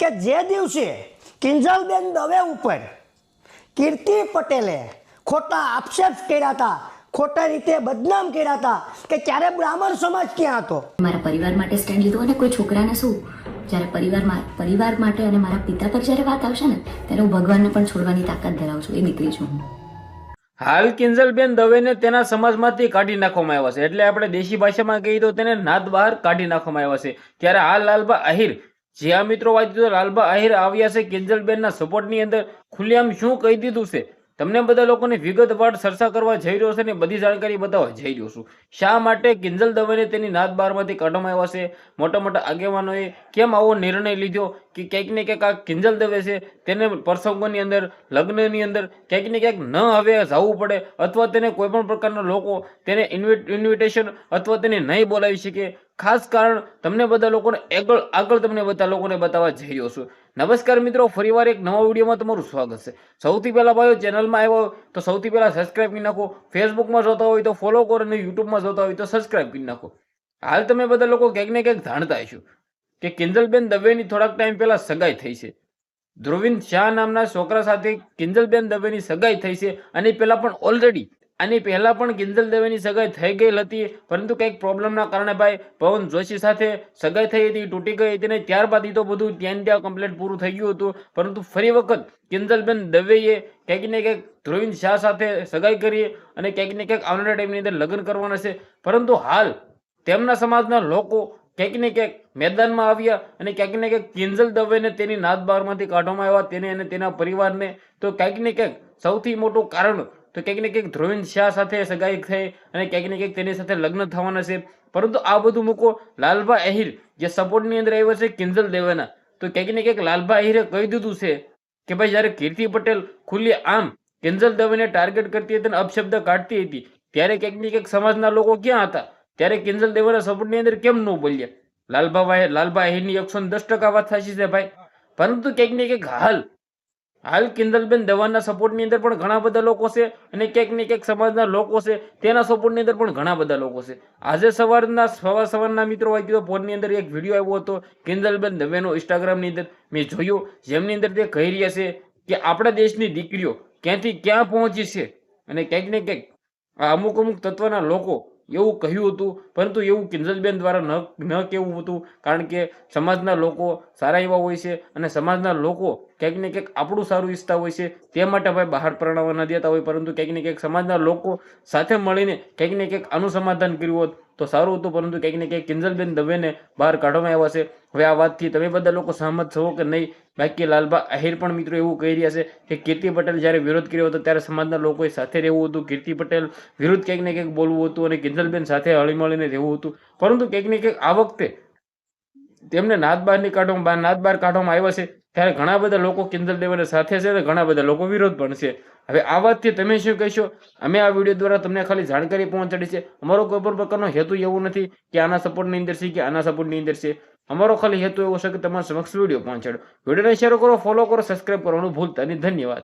કે જે દિવસે કિંજલબેન દવે ઉપર કીર્તિ પટેલે ખોટા આક્ષેપ કર્યા હતા ખોટા રીતે બદનામ કર્યા હતા કે ત્યારે બ્રાહ્મણ સમાજ ક્યાં હતો? મારા પરિવાર માટે સ્ટેન્ડ લીધો અને કોઈ છોકરાને શું? જ્યારે પરિવારમાં પરિવાર માટે અને મારા પિતા પર જ્યારે વાત આવશે ને ત્યારે હું ભગવાનને પણ છોડવાની તાકાત ધરાવું છું. એ દીકરી છું હું. હાલ કિંજલબેન દવેને તેના સમાજમાંથી કાઢી નાખવામાં આવ્યા છે. એટલે આપણે દેશી ભાષામાં કહીએ તો તેને નાદ બહાર કાઢી નાખવામાં આવ્યા છે. ત્યારે હાલ લાલબા આહિર જે આ મિત્રો વાત તો લાલબા આહિર આવ્યા છે, કિંજલબેનના સપોર્ટની અંદર. ખુલ્લેઆમ શું કહી દીધું છે? તમને બધા લોકોને વિગતવાર ચર્ચા કરવા જઈ રહ્યો છે ને બધી જાણકારી બતાવવા જઈ રહ્યો છું. શા માટે કિંજલ દવેને તેની નાદ બારમાંથી કાઢવામાં આવ્યા છે? મોટા મોટા આગેવાનોએ કેમ આવો નિર્ણય લીધો? કે ક્યાંક ને ક્યાંક આ કિંજલ દવે છે, તેને પ્રસંગોની અંદર, લગ્નની અંદર ક્યાંક ને ક્યાંક ન હવે જવું પડે અથવા તેને કોઈ પણ પ્રકારના લોકો તેને ઇન્વિટ ઇન્વિટેશન અથવા તેને નહીં બોલાવી શકે. ખાસ કારણ તમને બધા લોકોને આગળ આગળ તમને બધા લોકોને બતાવવા જઈ રહ્યો છું. નમસ્કાર મિત્રો, ફરીવાર એક નવા વિડીયોમાં તમારું સ્વાગત છે. સૌથી પહેલાં ભાઈઓ, ચેનલમાં આવ્યો તો સૌથી પહેલાં સબસ્ક્રાઇબ કરી નાખો. ફેસબુકમાં જોતા હોય તો ફોલો કરો અને યુટ્યુબમાં જોતા હોય તો સબસ્ક્રાઇબ કરી નાખો. હાલ તમે બધા લોકો ક્યાંક ને ક્યાંક જાણતા હશો. કે કિંજલબેન દવેની થોડાક ટાઈમ પહેલા સગાઈ થઈ છે. ધ્રુવિન શાહ નામના છોકરા સાથે કિંજલબેન દવેની સગાઈ થઈ છે અને પહેલા પણ ઓલરેડી આની પહેલા પણ કિંજલ દવેની સગાઈ થઈ ગયેલ હતી, પરંતુ કંઈક પ્રોબ્લેમના કારણે ભાઈ પવન જોશી સાથે સગાઈ થઈ હતી, તૂટી ગઈ હતી અને ત્યારબાદ એ તો બધું ત્યાં ત્યાં કમ્પ્લેટ પૂરું થઈ ગયું હતું. પરંતુ ફરી વખત કિંજલબેન દવેએ કંઈક ને ક્યાંક ધ્રુવિન શાહ સાથે સગાઈ કરી અને કંઈક ને ક્યાંક આવનારા ટાઈમની અંદર લગ્ન કરવાના છે. પરંતુ હાલ તેમના સમાજના લોકો ક્યાંક ને ક્યાંક મેદાનમાં આવ્યા અને ક્યાંક ને ક્યાંક કિંજલ દવેને તેની નાદબારમાંથી કાઢવામાં આવ્યા, તેને અને તેના પરિવારને. તો ક્યાંક ને ક્યાંક સૌથી મોટું કારણ, તો ક્યાંક ને ક્યાંક ધ્રુવિંદ શાહ સાથે સગાઈ થઈ અને ક્યાંક ને ક્યાંક તેની સાથે લગ્ન થવાના છે. પરંતુ આ બધું મૂકો, લાલભા અહિર જે સપોર્ટની અંદર આવ્યો છે કિંજલ દવેના. તો ક્યાંક ને ક્યાંક લાલભા અહિરે કહી દીધું છે કે ભાઈ જ્યારે કીર્તિ પટેલ ખુલ્લી આમ કિંજલ દવેને ટાર્ગેટ કરતી હતી અને અપશબ્દ કાઢતી હતી, ત્યારે ક્યાંક ને ક્યાંક સમાજના લોકો ક્યાં હતા? ત્યારે કિંજલ દેવાના સપોર્ટની અંદર કેમ ન બોલ્યા? લાલભા લાલભા અહિરની એકસો દસ ટકા વાત સાચી છે ભાઈ. પરંતુ ક્યાંક ને ક્યાંક હાલ હાલ કિંદલબેન દવાના સપોર્ટની અંદર પણ ઘણા બધા લોકો છે અને ક્યાંક ને ક્યાંક સમાજના લોકો છે, તેના સપોર્ટની અંદર પણ ઘણા બધા લોકો છે. આજે સવારના સવાર સવારના મિત્રો વાંચ્યું તો ફોનની અંદર એક વીડિયો આવ્યો હતો કિંદલબેન દવેનો ઇન્સ્ટાગ્રામની અંદર. મેં જોયો, જેમની અંદર તે કહી રહ્યા છે કે આપણા દેશની દીકરીઓ ક્યાંથી ક્યાં પહોંચી છે અને ક્યાંક ને ક્યાંક અમુક અમુક તત્વના લોકો એવું કહ્યું હતું, પરંતુ એવું કિંજલબેન દ્વારા ન ન કહેવું હતું, કારણ કે સમાજના લોકો સારા એવા હોય છે અને સમાજના લોકો ક્યાંક ને ક્યાંક આપણું સારું ઈચ્છતા હોય છે, તે માટે ભાઈ બહાર પરણાવવા ન દેતા હોય, પરંતુ ક્યાંક ને ક્યાંક સમાજના લોકો સાથે મળીને ક્યાંક ને ક્યાંક આનું સમાધાન કર્યું હોત તો સારું હતું, પરંતુ ક્યાંક ને ક્યાંક કિંજલબેન દવેને બહાર કાઢવામાં આવ્યા છે. હવે આ વાતથી તમે બધા લોકો સહમત છો કે નહીં? બાકી લાલબા આહિર પણ મિત્રો એવું કહી રહ્યા છે કે કીર્તિ પટેલ જ્યારે વિરોધ કર્યો હતો, ત્યારે સમાજના લોકોએ સાથે રહેવું હતું. કીર્તિ પટેલ વિરુદ્ધ ક્યાંક ને ક્યાંક બોલવું હતું અને કિંજલબેન સાથે હળીમળીને રહેવું હતું. પરંતુ ક્યાંક ને ક્યાંક આ વખતે તેમને નાદ બહારની કાઢવામાં નાદ બહાર કાઢવામાં આવ્યા છે, ત્યારે ઘણા બધા લોકો કિંજલ દેવાને સાથે છે અને ઘણા બધા લોકો વિરોધ પણ છે. હવે આ વાતથી તમે શું કહેશો? અમે આ વીડિયો દ્વારા તમને ખાલી જાણકારી પહોંચાડી છે. અમારો કોઈ પણ પ્રકારનો હેતુ એવું નથી કે આના સપોર્ટની અંદર છે કે આના સપોર્ટની અંદર છે. અમારો ખાલી હેતુ એવો છે કે તમારા સમક્ષ વીડિયો પહોંચાડો. વિડીયોને શેર કરો ફોલો કરો સબસ્ક્રાઇબ કરવાનું ભૂલતા નહીં. ધન્યવાદ.